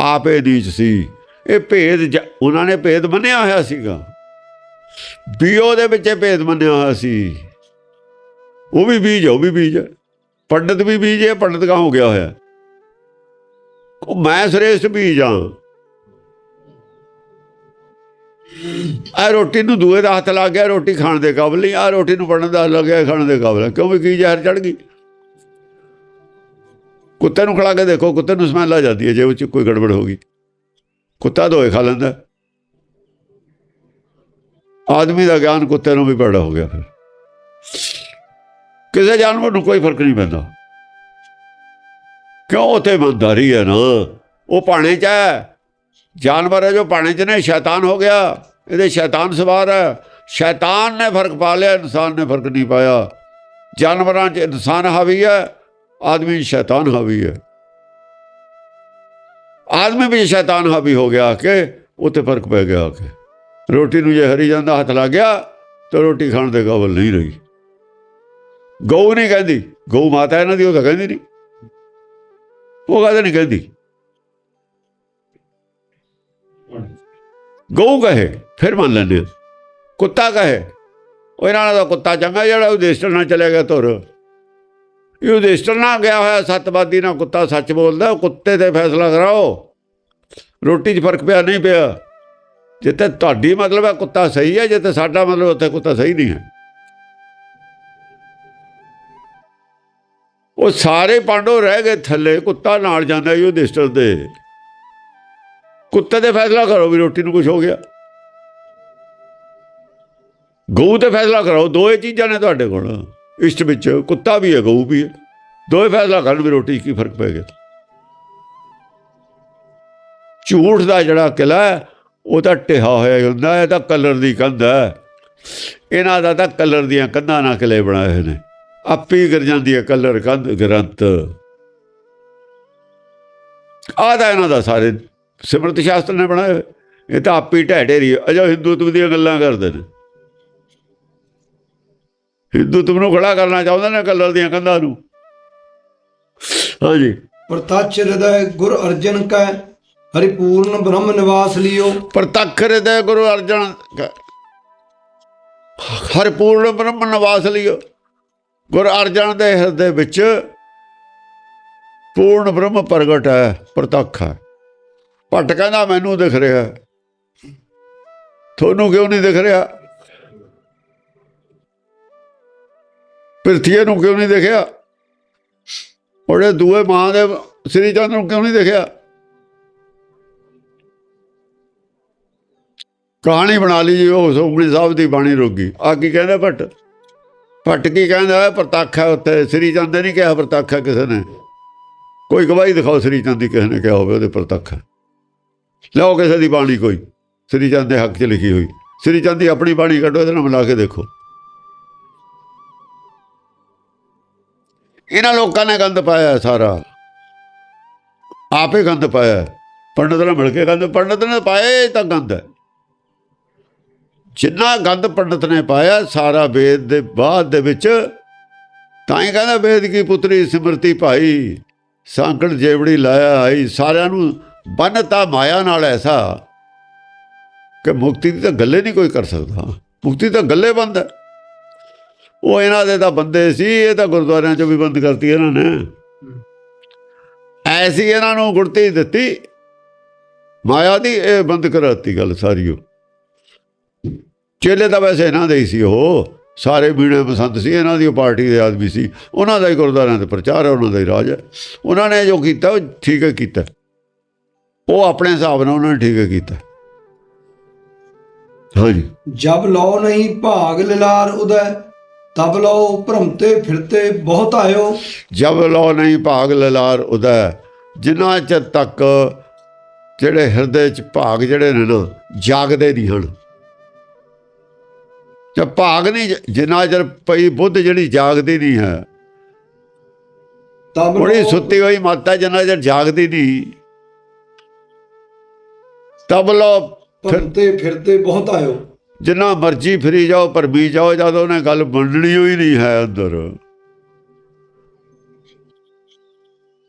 ਆਪੇ ਨੀਚ ਸੀ। ਇਹ ਭੇਦ ਉਹਨਾਂ ਨੇ ਭੇਦ ਮੰਨਿਆ ਹੋਇਆ ਸੀਗਾ। ਬੀਓ ਦੇ ਵਿੱਚ ਭੇਦ ਮੰਨਿਆ ਹੋਇਆ ਸੀ। ਉਹ ਵੀ ਬੀਜ ਉਹ ਵੀ ਬੀਜ ਹੈ। ਪੰਡਤ ਵੀ ਬੀਜ ਹੈ ਪੰਡਤ ਕਾ ਹੋ ਗਿਆ ਹੋਇਆ। ਉਹ ਮੈਂ ਸ੍ਰੇਸ਼ਟ ਬੀਜ ਹਾਂ ਆ ਰੋਟੀ ਨੂੰ ਦੂਏ ਦਾ ਹੱਥ ਲੱਗ ਗਿਆ, ਰੋਟੀ ਖਾਣ ਦੇ ਕਾਬਲ ਨਹੀਂ। ਆ ਰੋਟੀ ਨੂੰ ਪੜਨ ਦਾ ਲੱਗ ਗਿਆ, ਖਾਣ ਦੇ ਕਾਬਲ ਹੈ। ਕਿਉਂ ਕੀ ਜ਼ਹਿਰ ਚੜ ਗਈ? ਕੁੱਤੇ ਨੂੰ ਖੜਾ ਕੇ ਦੇਖੋ, ਕੁੱਤੇ ਨੂੰ ਸਮੈਲ ਆ ਜਾਂਦੀ ਹੈ ਜੇ ਉਹ ਚ ਕੋਈ ਗੜਬੜ ਹੋ ਗਈ। ਕੁੱਤਾ ਦੋਏ ਖਾ ਲੈਂਦਾ। ਆਦਮੀ ਦਾ ਗਿਆਨ ਕੁੱਤੇ ਨੂੰ ਵੀ ਬੜਾ ਹੋ ਗਿਆ ਫਿਰ। ਕਿਸੇ ਜਾਨਵਰ ਨੂੰ ਕੋਈ ਫ਼ਰਕ ਨਹੀਂ ਪੈਂਦਾ। ਕਿਉਂ ਉਥੇ ਇਮਾਨਦਾਰੀ ਹੈ ਨਾ? ਉਹ ਪਾਣੇ ਚ ਹੈ। ਜਾਨਵਰ ਹੈ ਜੋ ਪਾਣੇ ਚ ਨੇ, ਸ਼ੈਤਾਨ ਹੋ ਗਿਆ। ਇਹਦੇ ਸ਼ੈਤਾਨ ਸਵਾਰ ਹੈ। ਸ਼ੈਤਾਨ ਨੇ ਫ਼ਰਕ ਪਾ ਲਿਆ, ਇਨਸਾਨ ਨੇ ਫ਼ਰਕ ਨਹੀਂ ਪਾਇਆ। ਜਾਨਵਰਾਂ 'ਚ ਇਨਸਾਨ ਹਾਵੀ ਹੈ, ਆਦਮੀ 'ਚ ਸ਼ੈਤਾਨ ਹਾਵੀ ਹੈ। ਆਦਮੀ ਵੀ ਸ਼ੈਤਾਨ ਹਾਵੀ ਹੋ ਗਿਆ ਕਿ ਉੱਥੇ ਫ਼ਰਕ ਪੈ ਗਿਆ ਕਿ ਰੋਟੀ ਨੂੰ ਜੇ ਹਰੀ ਜਾਂਦਾ, ਹੱਥ ਲੱਗ ਗਿਆ, ਤਾਂ ਰੋਟੀ ਖਾਣ ਦੇ ਕਾਬਲ ਨਹੀਂ ਰਹੀ। ਗਊ ਨਹੀਂ ਕਹਿੰਦੀ, ਗਊ ਮਾਤਾ ਇਹਨਾਂ ਦੀ, ਉਹ ਤਾਂ ਕਹਿੰਦੀ ਨਹੀਂ। ਉਹ ਕਹਦੇ ਨਹੀਂ ਕਹਿੰਦੀ? ਗਊ ਕਹੇ, ਫਿਰ ਮੰਨ ਲੈਂਦੇ ਕੁੱਤਾ ਕਹੇ, ਉਹ ਇਹਨਾਂ ਦਾ ਕੁੱਤਾ ਚੰਗਾ ਜਿਹੜਾ ਉਦੇਸ਼ਟਰ ਨਾਲ ਚਲੇ ਗਿਆ ਤੁਰ ਇਹ ਉਦੇਸ਼ਟਰ ਨਾਲ ਗਿਆ ਹੋਇਆ, ਸਤਵਾਦੀ ਨਾਲ ਕੁੱਤਾ ਸੱਚ ਬੋਲਦਾ ਉਹ ਕੁੱਤੇ ਤੇ ਫੈਸਲਾ ਕਰਾਓ। ਰੋਟੀ 'ਚ ਫ਼ਰਕ ਪਿਆ, ਨਹੀਂ ਪਿਆ। ਜਿੱਥੇ ਤੁਹਾਡੀ ਮਤਲਬ ਹੈ ਕੁੱਤਾ ਸਹੀ ਹੈ ਜਿੱਥੇ ਸਾਡਾ ਮਤਲਬ ਉੱਥੇ ਕੁੱਤਾ ਸਹੀ ਨਹੀਂ ਹੈ। ਉਹ ਸਾਰੇ ਪਾਂਡੋ ਰਹਿ ਗਏ ਥੱਲੇ, ਕੁੱਤਾ ਨਾਲ ਜਾਂਦਾ ਇਹ ਉਦੇਸ਼ਟਰ ਦੇ ਕੁੱਤੇ ਤੇ ਫੈਸਲਾ ਕਰੋ ਵੀ ਰੋਟੀ ਨੂੰ ਕੁਝ ਹੋ ਗਿਆ। ਗਊ ਤੇ ਫੈਸਲਾ ਕਰੋ ਦੋਏ ਚੀਜ਼ਾਂ ਨੇ ਤੁਹਾਡੇ ਕੋਲ। ਇਸ਼ਟ ਵਿੱਚ ਕੁੱਤਾ ਵੀ ਹੈ, ਗਊ ਵੀ ਹੈ। ਦੋਏ ਫੈਸਲਾ ਕਰਨ ਵੀ ਰੋਟੀ 'ਚ ਕੀ ਫ਼ਰਕ ਪੈ ਗਿਆ। ਝੂਠ ਦਾ ਜਿਹੜਾ ਕਿਲਾ ਉਹ ਤਾਂ ਢਿਹਾ ਹੋਇਆ ਹੁੰਦਾ ਹੈ ਇਹ ਤਾਂ ਕਲਰ ਦੀ ਕੰਧ ਹੈ। ਇਹਨਾਂ ਦਾ ਤਾਂ ਕਲਰ ਦੀਆਂ ਕੰਧਾਂ ਨਾਲ ਕਿਲੇ ਬਣਾਏ ਹੋਏ ਨੇ। ਆਪੇ ਗਿਰ ਜਾਂਦੀ ਹੈ ਕਲਰ ਕੰਧ, ਗ੍ਰੰਥ। ਆਹ ਤਾਂ ਇਹਨਾਂ ਦਾ ਸਾਰੇ ਸਿਮਰਤ ਸ਼ਾਸਤਰ ਨੇ ਬਣਾਏ ਹੋਏ। ਇਹ ਤਾਂ ਆਪੇ ਢਹਿ ਢੇਰੀ ਅਜਾ ਹਿੰਦੂਤਵ ਦੀਆਂ ਗੱਲਾਂ ਕਰਦੇ ਨੇ। ਹਿੰਦੂਤਵ ਨੂੰ ਖੜਾ ਕਰਨਾ ਚਾਹੁੰਦੇ ਨੇ ਕਲਰ ਦੀਆਂ ਕੰਧਾਂ ਨੂੰ। ਹਾਂਜੀ। ਪ੍ਰਤੱਛ ਹਿਰਦੈ ਗੁਰ ਅਰਜਨ ਕੈ ਹਰਿਪੂਰਨ ਬ੍ਰਹਮ ਨਿਵਾਸ ਲਿਓ। ਪ੍ਰਤੱਖ ਹਿਰਦੈ ਗੁਰੂ ਅਰਜਨ ਹਰਿਪੂਰਨ ਬ੍ਰਹਮ ਨਿਵਾਸ ਲਿਓ। ਗੁਰ ਅਰਜਨ ਦੇ ਹਿਰਦੇ ਵਿੱਚ ਪੂਰਨ ਬ੍ਰਹਮ ਪ੍ਰਗਟ ਹੈ, ਪ੍ਰਤੱਖ ਹੈ। ਭੱਟ ਕਹਿੰਦਾ, ਮੈਨੂੰ ਦਿਖ ਰਿਹਾ ਤੁਹਾਨੂੰ ਕਿਉਂ ਨਹੀਂ ਦਿਖ ਰਿਹਾ? ਪ੍ਰਿਥਵੀ ਨੂੰ ਕਿਉਂ ਨਹੀਂ ਦਿਖਿਆ? ਉਹਦੇ ਦੂਏ ਮਾਂ ਦੇ ਸ੍ਰੀ ਚੰਦ ਨੂੰ ਕਿਉਂ ਨਹੀਂ ਦਿਖਿਆ? ਕਹਾਣੀ ਬਣਾ ਲਈ ਜੀ, ਉਹ ਸੁਖਮਨੀ ਸਾਹਿਬ ਦੀ ਬਾਣੀ ਰੋਗੀ ਆ ਕੀ ਕਹਿੰਦਾ ਭੱਟ? ਭੱਟ ਕੀ ਕਹਿੰਦਾ ਪ੍ਰਤੱਖ ਹੈ ਉੱਤੇ ਸ੍ਰੀ ਚੰਦ ਨੇ ਨਹੀਂ ਕਿਹਾ ਪ੍ਰਤੱਖ ਹੈ ਕਿਸੇ ਨੇ। ਕੋਈ ਗਵਾਹੀ ਦਿਖਾਓ ਸ੍ਰੀ ਚੰਦ ਦੀ ਕਿਸੇ ਨੇ ਕਿਹਾ ਹੋਵੇ, ਉਹਦੇ ਪ੍ਰਤੱਖ ਹੈ। ਲਓ ਕਿਸੇ ਦੀ ਬਾਣੀ ਕੋਈ। ਸ੍ਰੀ ਚੰਦ ਦੇ ਹੱਕ 'ਚ ਲਿਖੀ ਹੋਈ। ਸ੍ਰੀ ਚੰਦ ਦੀ ਆਪਣੀ ਬਾਣੀ ਕੱਢੋ, ਇਹਦੇ ਨਾਲ ਮਿਲਾ ਕੇ ਦੇਖੋ। ਇਹਨਾਂ ਲੋਕਾਂ ਨੇ ਗੰਦ ਪਾਇਆ ਹੈ ਸਾਰਾ। ਆਪੇ ਗੰਦ ਪਾਇਆ ਹੈ। ਪੰਡਤ ਨਾਲ ਮਿਲ ਕੇ ਗੰਦ, ਪੰਡਤ ਨੇ ਪਾਇਆ ਤਾਂ ਗੰਦ ਹੈ। ਜਿੰਨਾ ਗੰਦ ਪੰਡਤ ਨੇ ਪਾਇਆ ਸਾਰਾ ਵੇਦ ਦੇ ਬਾਅਦ ਦੇ ਵਿੱਚ, ਤਾਂ ਹੀ ਕਹਿੰਦਾ ਵੇਦ ਕੀ ਪੁੱਤਰੀ, ਸਿਮਰਤੀ ਭਾਈ ਸਾਂਕੜ ਜੇਵੜੀ ਲਾਇਆ ਆਈ, ਸਾਰਿਆਂ ਨੂੰ ਬੰਨਤਾ ਮਾਇਆ ਨਾਲ ਐਸਾ ਕਿ ਮੁਕਤੀ ਦੀ ਤਾਂ ਗੱਲੇ ਨਹੀਂ ਕੋਈ ਕਰ ਸਕਦਾ। ਮੁਕਤੀ ਤਾਂ ਗੱਲੇ ਬੰਦ ਹੈ। ਉਹ ਇਹਨਾਂ ਦੇ ਤਾਂ ਬੰਦੇ ਸੀ, ਇਹ ਤਾਂ ਗੁਰਦੁਆਰਿਆਂ 'ਚੋਂ ਵੀ ਬੰਦ ਕਰਤੀ ਇਹਨਾਂ ਨੇ। ਐਸੀ ਇਹਨਾਂ ਨੂੰ ਗੁਰਤੀ ਦਿੱਤੀ। ਮਾਇਆ ਦੀ ਇਹ ਬੰਦ ਕਰਾਤੀ ਗੱਲ ਸਾਰੀ ਉਹ। ਚੇਲੇ ਤਾਂ ਵੈਸੇ ਇਹਨਾਂ ਦੇ ਹੀ ਸੀ ਉਹ। ਸਾਰੇ ਬੀੜੇ ਬਸੰਤ ਸੀ ਇਹਨਾਂ ਦੀ ਪਾਰਟੀ ਦੇ ਆਦਮੀ ਸੀ। ਉਹਨਾਂ ਦਾ ਹੀ ਗੁਰਦੁਆਰਿਆਂ ਤੇ ਪ੍ਰਚਾਰ ਹੈ ਉਹਨਾਂ ਦਾ ਹੀ ਰਾਜ ਹੈ। ਉਹਨਾਂ ਨੇ ਜੋ ਕੀਤਾ ਉਹ ਠੀਕ ਕੀਤਾ। ਉਹ ਆਪਣੇ ਹਿਸਾਬ ਨਾਲ ਉਹਨਾਂ ਨੇ ਠੀਕ ਕੀਤਾ। ਹਾਂਜੀ। ਜਬ ਲਓ ਨਹੀਂ ਭਾਗ ਲਿਲਾਰ ਉਦੈ ਤਬ ਲਓ ਭ੍ਰਮਤੇ ਫਿਰਤੇ ਬਹੁਤ ਆਇਓ। ਜਬ ਲੋ ਨਹੀਂ ਭਾਗ ਲਲਾਰ ਉਦੈ ਜਿੰਨਾ ਚਿਰ ਤੱਕ ਜਿਹੜੇ ਹਿਰਦੇ ਚ ਭਾਗ ਜਿਹੜੇ ਨੇ ਨਾ ਜਾਗਦੇ ਨਹੀਂ ਹਨ। ਜੇ ਭਾਗ ਨਹੀਂ ਜਿੰਨਾ ਚਿਰ ਪਈ ਬੁੱਧ ਜਿਹੜੀ ਜਾਗਦੀ ਨਹੀਂ ਹੈ। ਬੜੀ ਸੁੱਤੀ ਹੋਈ ਮਾਤਾ ਜਿੰਨਾ ਚਿਰ ਜਾਗਦੀ ਨਹੀਂ ਤਬ ਲੋ ਭ੍ਰਮਤੇ ਫਿਰਤੇ ਬਹੁਤ ਆਇਓ। ਜਿੰਨਾ ਮਰਜ਼ੀ ਫਰੀ ਜਾਓ ਪਰ ਵੀ ਜਾਓ ਜਦ ਉਹਨੇ ਗੱਲ ਮੰਨਣੀ ਹੋਈ ਨਹੀਂ ਹੈ ਅੰਦਰ।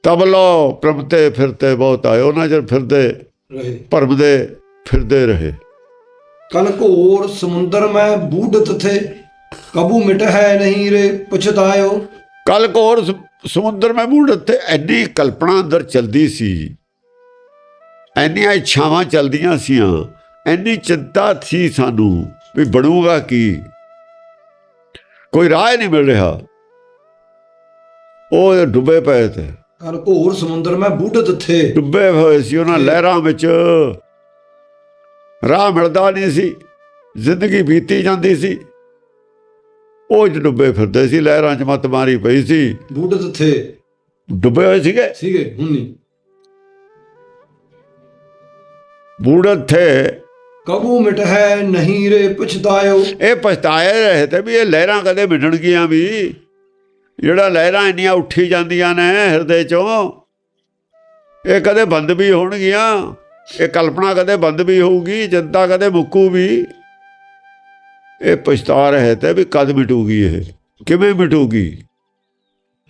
ਤਬ ਲੋ ਪ੍ਰਮਤੇ ਫਿਰਤੇ ਬਹੁਤ ਆਏ ਉਹਨਾਂ ਚਿਰ ਫਿਰਦੇ ਰਹੇ। ਭਰਮਦੇ ਫਿਰਦੇ ਰਹੇ। ਕਲ ਘੋਰ ਸਮੁੰਦਰ ਮੈਂ ਬੂਢ ਤਥੇ ਕਬੂ ਮਿਟ ਹੈ ਨਹੀਂ ਰੇ ਪਛਤਾਇਓ ਕਲ ਘੋਰ ਸਮੁੰਦਰ ਮੈਂ ਮੂੜ ਤੇ ਐਨੀ ਕਲਪਨਾ ਅੰਦਰ ਚਲਦੀ ਸੀ। ਐਨੀਆਂ ਇੱਛਾਵਾਂ ਚਲਦੀਆਂ ਸੀਆਂ ਐਨੀ ਚਿੰਤਾ ਸੀ ਸਾਨੂੰ ਵੀ ਬਣੂਗਾ ਕੀ। ਕੋਈ ਰਾਹ ਨਹੀਂ ਮਿਲ ਰਿਹਾ। ਉਹ ਡੁੱਬੇ ਪਏ ਤੇ ਕਲ ਘੋਰ ਸਮੁੰਦਰ ਮੈਂ ਬੂਢ ਤਥੇ ਡੁੱਬੇ ਹੋਏ ਸੀ ਉਹਨਾਂ ਲਹਿਰਾਂ ਵਿੱਚ। ਰਾਹ ਮਿਲਦਾ ਨਹੀਂ ਸੀ ਜ਼ਿੰਦਗੀ ਬੀਤੀ ਜਾਂਦੀ ਸੀ। ਉਹ 'ਚ ਡੁੱਬੇ ਫਿਰਦੇ ਸੀ ਲਹਿਰਾਂ 'ਚ ਮੱਤ ਮਾਰੀ ਪਈ ਸੀ। ਬੂਢ ਤਥੇ ਡੁੱਬੇ ਹੋਏ ਸੀਗੇ? ਸੀਗੇ ਹੁਣ ਨਹੀਂ। ਬੂੜਤ ਥੇ। ਕਬੂ ਮਿਟ ਹੈ ਨਹੀਂ ਰੇ ਪਛਤਾਇਓ। ਇਹ ਪਛਤਾਏ ਰਹੇ ਤੇ ਵੀ ਇਹ ਲਹਿਰਾਂ ਕਦੇ ਮਿਟਣਗੀਆਂ ਵੀ। ਜਿਹੜਾ ਲਹਿਰਾਂ ਇੰਨੀਆਂ ਉੱਠੀ ਜਾਂਦੀਆਂ ਨੇ ਹਿਰਦੇ ਚੋਂ ਇਹ ਕਦੇ ਬੰਦ ਵੀ ਹੋਣਗੀਆਂ। ਇਹ ਕਲਪਨਾ ਕਦੇ ਬੰਦ ਵੀ ਹੋਊਗੀ ਚਿੰਤਾ ਕਦੇ ਮੁੱਕੂ ਵੀ ਇਹ ਪਛਤਾ ਰਹੇ ਤੇ ਵੀ ਕਦ ਮਿਟੂਗੀ ਇਹ ਕਿਵੇਂ ਮਿਟੂਗੀ?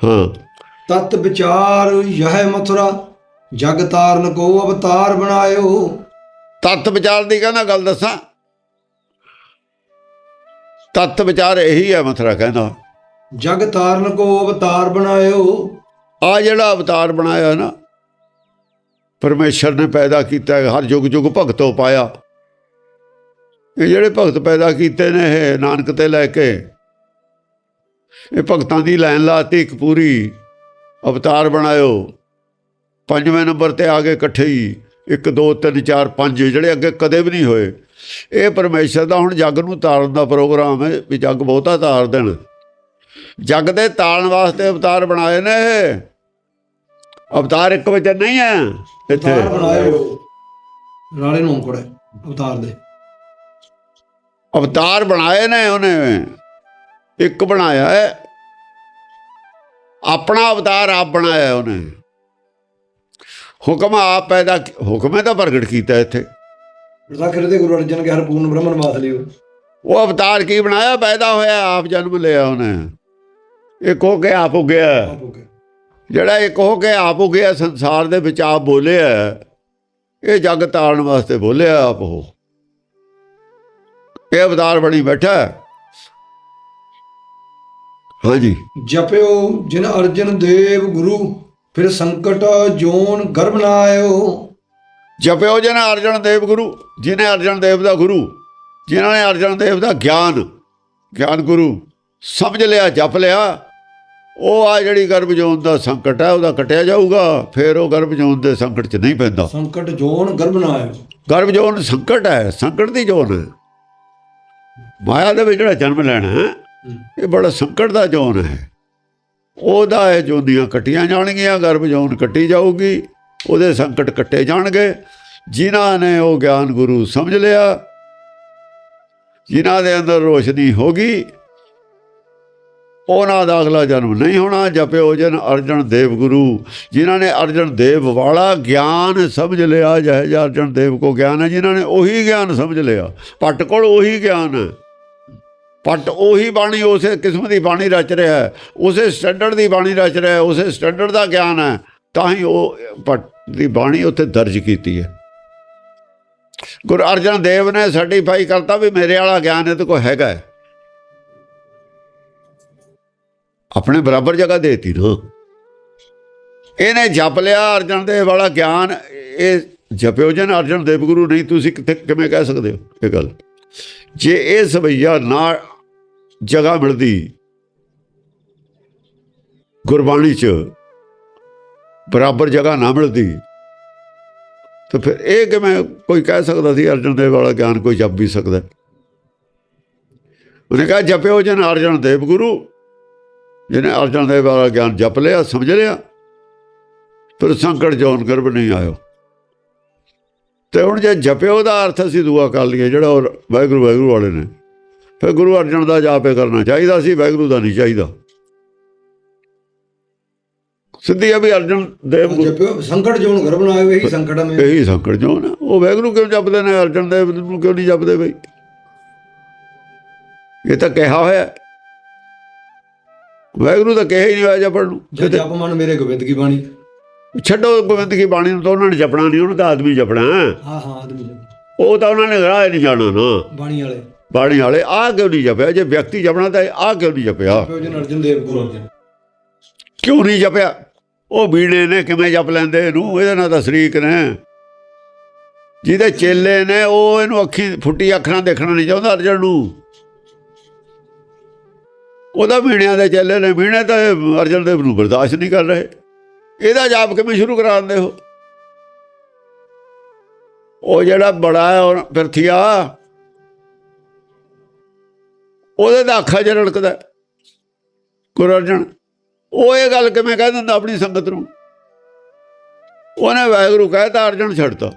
ਹਾਂ। ਤਤ ਵਿਚਾਰ ਯਹ ਮਥੁਰਾ ਜਗ ਤਾਰਨ ਕੋ ਅਵਤਾਰ ਬਣਾਇਓ। ਤਤ ਵਿਚਾਰ ਦੀ ਕਹਿੰਦਾ ਗੱਲ ਦੱਸਾਂ? ਤਤ ਵਿਚਾਰ ਇਹੀ ਹੈ ਮਥਰਾ ਕਹਿੰਦਾ। ਜਗ ਤਾਰਨ ਕੋ ਅਵਤਾਰ ਬਣਾਇਓ। ਆ ਜਿਹੜਾ ਅਵਤਾਰ ਬਣਾਇਆ ਨਾ ਪਰਮੇਸ਼ਰ ਨੇ ਪੈਦਾ ਕੀਤਾ, ਹਰ ਯੁੱਗ ਯੁੱਗ ਭਗਤੋ ਪਾਇਆ। ਇਹ ਜਿਹੜੇ ਭਗਤ ਪੈਦਾ ਕੀਤੇ ਨੇ, ਇਹ ਨਾਨਕ ਤੇ ਲੈ ਕੇ, ਇਹ ਭਗਤਾਂ ਦੀ ਲਾਈਨ ਲਾਤੀ, ਇੱਕ ਪੂਰੀ ਅਵਤਾਰ ਬਣਾਇਓ। ਪੰਜਵੇਂ ਨੰਬਰ ਤੇ ਆ ਗਏ ਇਕੱਠੇ ਹੀ 1 2 3 4 5 ਜਿਹੜੇ ਅੱਗੇ ਕਦੇ ਵੀ ਨਹੀਂ ਹੋਏ। ਇਹ ਪਰਮੇਸ਼ਰ ਦਾ ਹੁਣ ਜੱਗ ਨੂੰ ਤਾਰਨ ਦਾ ਪ੍ਰੋਗਰਾਮ ਹੈ, ਵੀ ਜੱਗ ਬਹੁਤਾ ਤਾਰ ਦੇਣ। ਜੱਗ ਦੇ ਤਾਲਣ ਵਾਸਤੇ ਅਵਤਾਰ ਬਣਾਏ ਨੇ ਇਹ। ਅਵਤਾਰ ਇੱਕ ਵਿੱਚ ਨਹੀਂ ਹੈ ਇੱਥੇ। ਰਾਲੇ ਨੂੰ ਕੋੜੇ ਅਵਤਾਰ ਦੇ। ਅਵਤਾਰ ਬਣਾਏ ਨੇ ਉਹਨੇ। ਇੱਕ ਬਣਾਇਆ ਹੈ। ਆਪਣਾ ਅਵਤਾਰ ਆਪ ਬਣਾਇਆ ਉਹਨੇ। ਹੁਕਮ ਆਪ ਪੈਦਾ ਹੁਕਮ ਹੈ ਤਾਂ ਪ੍ਰਗਟ ਕੀਤਾ ਇੱਥੇ। ਰਸਾਖਰ ਦੇ ਗੁਰੂ ਅਰਜਨ ਕੇ ਹਰ ਪੂਰਨ ਬ੍ਰਹਮਨ ਵਾਸ ਲਿਓ। ਉਹ ਅਵਤਾਰ ਕੀ ਬਣਾਇਆ? ਪੈਦਾ ਹੋਇਆ ਆਪ ਜਨਮ ਲਿਆ ਉਹਨੇ। ਇੱਕ ਹੋ ਕੇ ਆਪ ਹੋ ਗਿਆ ਜਿਹੜਾ ਇੱਕ ਹੋ ਕੇ ਆਪ ਹੋ ਗਿਆ ਸੰਸਾਰ ਦੇ ਵਿੱਚ ਆਪ ਬੋਲਿਆ ਇਹ ਜਗ ਤਾਰਨ ਵਾਸਤੇ ਬੋਲਿਆ ਆਪ ਉਹ। ਇਹ ਅਵਤਾਰ ਬਣੀ ਬੈਠਾ ਹੈ। ਹਾਂਜੀ। ਜਪਿਓ ਜਿਨ ਅਰਜਨ ਦੇਵ ਗੁਰੂ ਫਿਰ ਸੰਕਟ ਜੋਨ ਗਰਭ ਨਾ ਆਇਓ ਜਪਿਓ ਜਨ ਅਰਜਨ ਦੇਵ ਗੁਰੂ ਜਿਨੇ ਅਰਜਨ ਦੇਵ ਦਾ ਗੁਰੂ ਜਿਨ੍ਹਾਂ ਨੇ ਅਰਜਨ ਦੇਵ ਦਾ ਗਿਆਨ ਗਿਆਨ ਗੁਰੂ ਸਮਝ ਲਿਆ ਜਪ ਲਿਆ ਉਹ ਆ ਜਿਹੜੀ ਗਰਭ ਜੋਨ ਦਾ ਸੰਕਟ ਹੈ ਉਹਦਾ ਕਟਿਆ ਜਾਊਗਾ ਫਿਰ ਉਹ ਗਰਭ ਜੋਨ ਦੇ ਸੰਕਟ 'ਚ ਨਹੀਂ ਪੈਂਦਾ। ਸੰਕਟ ਜੋਨ ਗਰਭ ਨਾ ਆਇਓ ਗਰਭ ਜੋਨ ਸੰਕਟ ਹੈ ਸੰਕਟ ਦੀ ਜੋਨ। ਹੈ ਮਾਇਆ ਦੇ ਵਿੱਚ ਜਿਹੜਾ ਜਨਮ ਲੈਣਾ ਇਹ ਬੜਾ ਸੰਕਟ ਦਾ ਜੋਨ ਹੈ। ਉਹਦਾ ਇਹ ਜੋਨੀਆਂ ਕੱਟੀਆਂ ਜਾਣਗੀਆਂ ਗਰਭ ਜੋਨ ਕੱਟੀ ਜਾਊਗੀ ਉਹਦੇ ਸੰਕਟ ਕੱਟੇ ਜਾਣਗੇ। ਜਿਨ੍ਹਾਂ ਨੇ ਉਹ ਗਿਆਨ ਗੁਰੂ ਸਮਝ ਲਿਆ ਜਿਨ੍ਹਾਂ ਦੇ ਅੰਦਰ ਰੋਸ਼ਨੀ ਹੋ ਗਈ ਉਹਨਾਂ ਦਾ ਅਗਲਾ ਜਨਮ ਨਹੀਂ ਹੋਣਾ, ਜਪਿਓ ਜਨ ਅਰਜਨ ਦੇਵ ਗੁਰੂ। ਜਿਨ੍ਹਾਂ ਨੇ ਅਰਜਨ ਦੇਵ ਵਾਲਾ ਗਿਆਨ ਸਮਝ ਲਿਆ, ਜਹ ਜਿਹਾ ਅਰਜਨ ਦੇਵ ਕੋ ਗਿਆਨ ਹੈ, ਜਿਨ੍ਹਾਂ ਨੇ ਉਹੀ ਗਿਆਨ ਸਮਝ ਲਿਆ। ਪੱਟ ਕੋਲ ਉਹੀ ਗਿਆਨ ਹੈ। ਪੱਟ ਉਹੀ ਬਾਣੀ ਉਸੇ ਕਿਸਮ ਦੀ ਬਾਣੀ ਰਚ ਰਿਹਾ ਹੈ। ਉਸੇ ਸਟੈਂਡਰਡ ਦੀ ਬਾਣੀ ਰਚ ਰਿਹਾ ਹੈ, ਉਸੇ ਸਟੈਂਡਰਡ ਦਾ ਗਿਆਨ ਹੈ। ਤਾਂ ਹੀ ਉਹ ਪੱਟ ਦੀ ਬਾਣੀ ਉੱਥੇ ਦਰਜ ਕੀਤੀ ਹੈ। ਗੁਰੂ ਅਰਜਨ ਦੇਵ ਨੇ ਸਰਟੀਫਾਈ ਕਰਤਾ ਵੀ ਮੇਰੇ ਵਾਲਾ ਗਿਆਨ ਇਹ ਤਾਂ ਕੋਈ ਹੈਗਾ ਹੈ। ਆਪਣੇ ਬਰਾਬਰ ਜਗ੍ਹਾ ਦੇਤੀ ਨਾ ਇਹਨੇ ਜਪ ਲਿਆ ਅਰਜਨ ਦੇਵ ਵਾਲਾ ਗਿਆਨ, ਇਹ ਜਪਿਓ ਜਨ ਅਰਜਨ ਦੇਵ ਗੁਰੂ ਨਹੀਂ, ਤੁਸੀਂ ਕਿੱਥੇ ਕਿਵੇਂ ਕਹਿ ਸਕਦੇ ਹੋ ਇਹ ਗੱਲ? ਜੇ ਇਹ ਸਵਈਆ ਨਾ ਜਗ੍ਹਾ ਮਿਲਦੀ ਗੁਰਬਾਣੀ 'ਚ, ਬਰਾਬਰ ਜਗ੍ਹਾ ਨਾ ਮਿਲਦੀ, ਤਾਂ ਫਿਰ ਇਹ ਕਿਵੇਂ ਕੋਈ ਕਹਿ ਸਕਦਾ ਸੀ ਅਰਜਨ ਦੇਵ ਵਾਲਾ ਗਿਆਨ ਕੋਈ ਜਪ ਵੀ ਸਕਦਾ? ਉਹਨੇ ਕਹਾ ਜਪਿਓ ਜਨ ਅਰਜਨ ਦੇਵ ਗੁਰੂ ਜਿਹਨੇ ਅਰਜਨ ਦੇਵ ਵਾਲਾ ਗਿਆਨ ਜਪ ਲਿਆ ਸਮਝ ਲਿਆ ਫਿਰ ਸੰਕਟ ਜੋਨ ਗਰਭ ਨਹੀਂ ਆਇਓ। ਤੇ ਹੁਣ ਜੇ ਜਪਿਓ ਦਾ ਅਰਥ ਅਸੀਂ ਦੂਆ ਕਰ ਲਈਏ ਜਿਹੜਾ ਉਹ ਵਾਹਿਗੁਰੂ ਵਾਹਿਗੁਰੂ ਵਾਲੇ ਨੇ। ਫਿਰ ਗੁਰੂ ਅਰਜਨ ਦਾ ਜਾਪੇ ਕਰਨਾ ਚਾਹੀਦਾ ਸੀ ਵਾਹਿਗੁਰੂ ਦਾ ਨਹੀਂ ਚਾਹੀਦਾ। ਸਿੱਧੀ ਆ ਵੀ ਅਰਜਨ ਦੇਵ ਜਪਿਓ ਸੰਕਟ ਜੋਨ ਗਰਭ ਨਾ ਆਇਓ ਇਹੀ ਸੰਕਟ ਮੇ ਇਹੀ ਸੰਕਟ ਜੋਨ। ਉਹ ਵਾਹਿਗੁਰੂ ਕਿਉਂ ਜਪਦੇ ਨੇ? ਅਰਜਨ ਦੇਵ ਨੂੰ ਕਿਉਂ ਨਹੀਂ ਜਪਦੇ ਬਈ? ਇਹ ਤਾਂ ਕਿਹਾ ਹੋਇਆ। ਹੈ। ਵਾਹਿਗੁਰੂ ਤਾਂ ਕਿਹਾ ਹੀ ਨਹੀਂ ਹੋਇਆ ਜਪਣ ਨੂੰ। ਜਪ ਮਨ ਮੇਰੇ ਗੋਬਿੰਦ ਕੀ ਬਾਣੀ। ਛੱਡੋ ਗੋਬਿੰਦ ਕੀ ਬਾਣੀ ਨੂੰ ਤਾਂ ਉਹਨਾਂ ਨੇ ਜਪਣਾ ਨਹੀਂ ਉਹਨੂੰ ਤਾਂ ਆਦਮੀ ਜਪਣਾ। ਹੈ। ਹਾਂ ਆਦਮੀ ਜਪ। ਉਹ ਤਾਂ ਉਹਨਾਂ ਨੇ ਰਾਹ ਨਹੀਂ ਜਾਣਾ ਨਾ। ਬਾਣੀ ਵਾਲੇ। ਬਾਣੀ ਵਾਲੇ ਆਹ ਕਿਉਂ ਨਹੀਂ ਜਪਿਆ? ਜੇ ਵਿਅਕਤੀ ਜਪਣਾ ਤਾਂ ਆਹ ਕਿਉਂ ਨਹੀਂ ਜਪਿਆ? ਅਰਜਨ ਦੇਵ ਗੁਰੂ ਅਰਜਨ। ਕਿਉਂ ਨਹੀਂ ਜਪਿਆ? ਉਹ ਬੀੜੇ ਨੇ ਕਿਵੇਂ ਜਪ ਲੈਂਦੇ ਇਹਨੂੰ? ਇਹਦੇ ਨਾਲ ਤਾਂ ਸ਼ਰੀਕ ਨੇ। ਜਿਹਦੇ ਚੇਲੇ ਨੇ ਉਹ ਇਹਨੂੰ ਅੱਖੀ ਫੁੱਟੀ ਅੱਖ ਦੇਖਣਾ ਨਹੀਂ ਚਾਹੁੰਦਾ ਅਰਜਨ ਨੂੰ। ਉਹਦਾ ਬੀੜਿਆਂ ਦੇ ਚੇਲੇ ਨੇ ਬੀੜੇ ਤਾਂ ਅਰਜਨ ਦੇਵ ਨੂੰ ਬਰਦਾਸ਼ਤ ਨਹੀਂ ਕਰ ਰਹੇ। ਇਹਦਾ ਜਾਪ ਕਿਵੇਂ ਸ਼ੁਰੂ ਕਰਾ ਦਿੰਦੇ ਹੋ? ਉਹ ਜਿਹੜਾ ਬੜਾ ਉਹ ਫਿਰਥੀਆ ਉਹਦੇ ਦਾ ਅੱਖਾਂ 'ਚ ਰੜਕਦਾ ਹੈ। ਗੁਰੂ ਅਰਜਨ, ਉਹ ਇਹ ਗੱਲ ਕਿਵੇਂ ਕਹਿ ਦਿੰਦਾ ਆਪਣੀ ਸੰਗਤ ਨੂੰ? ਉਹਨੇ ਵਾਹਿਗੁਰੂ ਕਹਿਤਾ, ਅਰਜਨ ਛੱਡਤਾ।